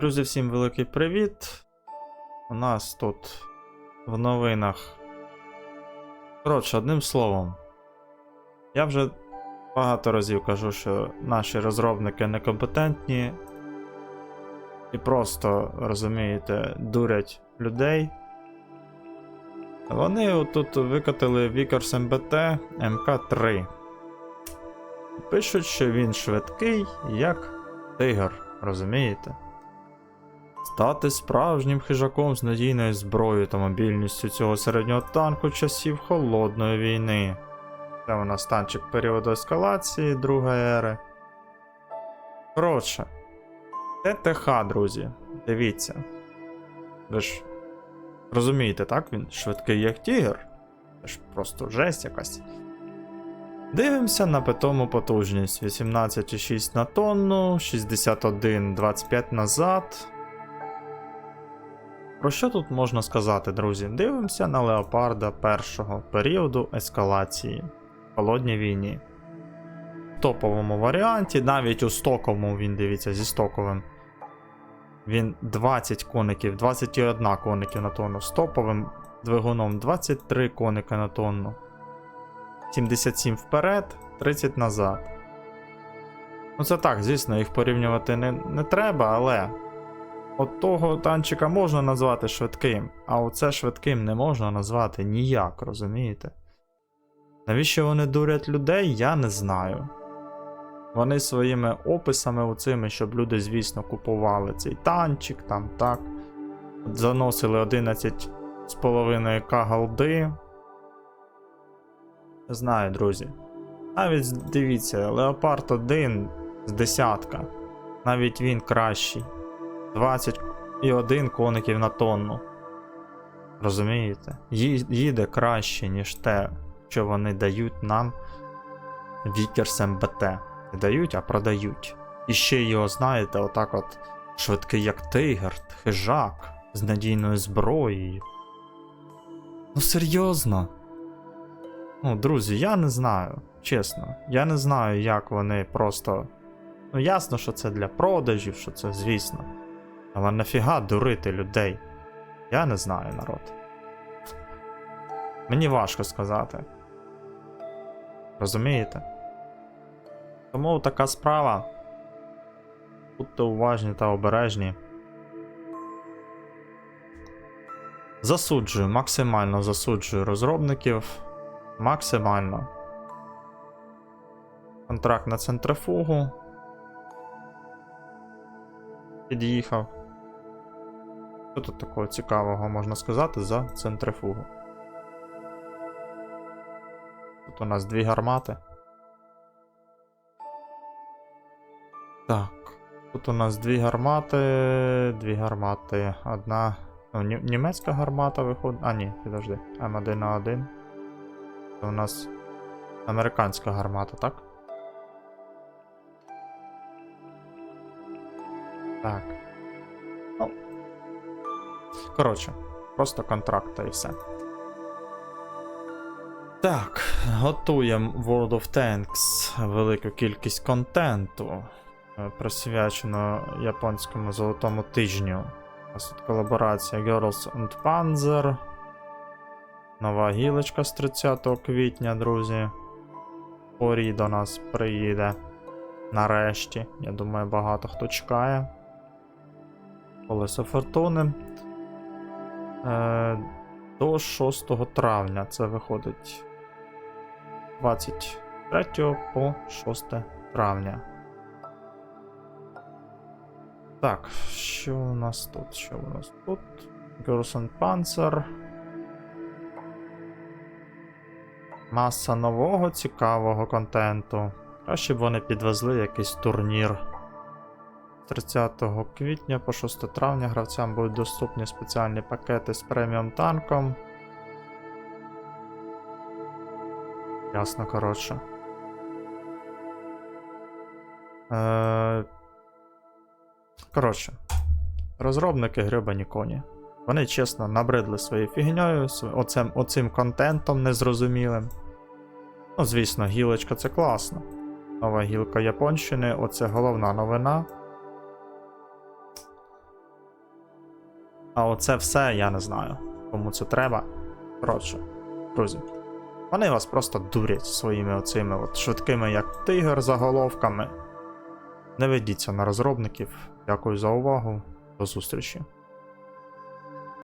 Друзі, всім великий привіт. У нас тут в новинах. Коротше, одним словом. Я вже багато разів кажу, що наші розробники некомпетентні і просто, розумієте, дурять людей. Вони отут викатили Vickers MBT МК3. Пишуть, що він швидкий, як тигр, розумієте? Стати справжнім хижаком з надійною зброєю та мобільністю цього середнього танку часів холодної війни. Це у нас танчик періоду ескалації Другої ери. Коротше, ТТХ, друзі, дивіться. Ви ж розумієте, так? Він швидкий як тігр. Це ж просто жесть якась. Дивимося на питому потужність 18,6 на тонну, 61,25 назад. Про що тут можна сказати, друзі? Дивимося на леопарда першого періоду ескалації в холодній війні. В топовому варіанті, навіть у стоковому він дивіться зі стоковим. Він 20 коників, 21 коників на тонну, з топовим двигуном 23 коника на тонну. 77 вперед, 30 назад. Ну це так, звісно, їх порівнювати не, не треба, але от того танчика можна назвати швидким, а оце швидким не можна назвати ніяк, розумієте? Навіщо вони дурять людей, я не знаю. Вони своїми описами оцими, щоб люди, звісно, купували цей танчик, там так. Заносили 11,5 к голди. Не знаю, друзі. Навіть дивіться, Леопард 1 з десятка. Навіть він кращий. 21 коників на тонну. Розумієте? Їде краще, ніж те, що вони дають нам Vickers МБТ. Не дають, а продають. І ще його, знаєте, отак от швидкий як тигр, хижак, з надійною зброєю. Ну серйозно. Ну, друзі, я не знаю, чесно. Я не знаю, як вони просто. Ну, ясно, що це для продажів, що це, звісно. Але нафіга дурити людей? Я не знаю, народ. Мені важко сказати. Розумієте? Тому така справа. Будьте уважні та обережні. Засуджую, максимально засуджую розробників. Максимально. Контракт на центрифугу. Під'їхав. Що тут такого цікавого можна сказати за центрифугу? Тут у нас дві гармати. Так. Тут у нас дві гармати. Дві гармати. Одна. Ну, німецька гармата виходить. А, ні, підожди. М1 на 1. Це у нас американська гармата, так? Так. Коротше, просто контракт та і все. Так, готуємо World of Tanks велику кількість контенту, е, присвячено японському золотому тижню. У нас тут колаборація Girls and Panzer. Нова гілочка з 30 квітня, друзі. Порій до нас приїде. Нарешті. Я думаю, багато хто чекає. Колесо фортуни. Е, до 6 травня це виходить 23 по 6 травня. Так, що у нас тут? Що у нас тут? Girls and Panzer. Маса нового цікавого контенту. Краще б вони підвезли якийсь турнір. З 30 квітня по 6 травня гравцям будуть доступні спеціальні пакети з преміум танком. Ясно, коротше. Е... Коротше. Розробники гребані коні. Вони чесно набридли своєю фігньою, оцим, оцим контентом незрозумілим. Ну, звісно, гілочка це класно. Нова гілка Японщини, оце головна новина. А оце все я не знаю. Кому це треба. Коротше, друзі. Вони вас просто дурять своїми оцими от швидкими, як тигр, заголовками. Не ведіться на розробників. Дякую за увагу. До зустрічі.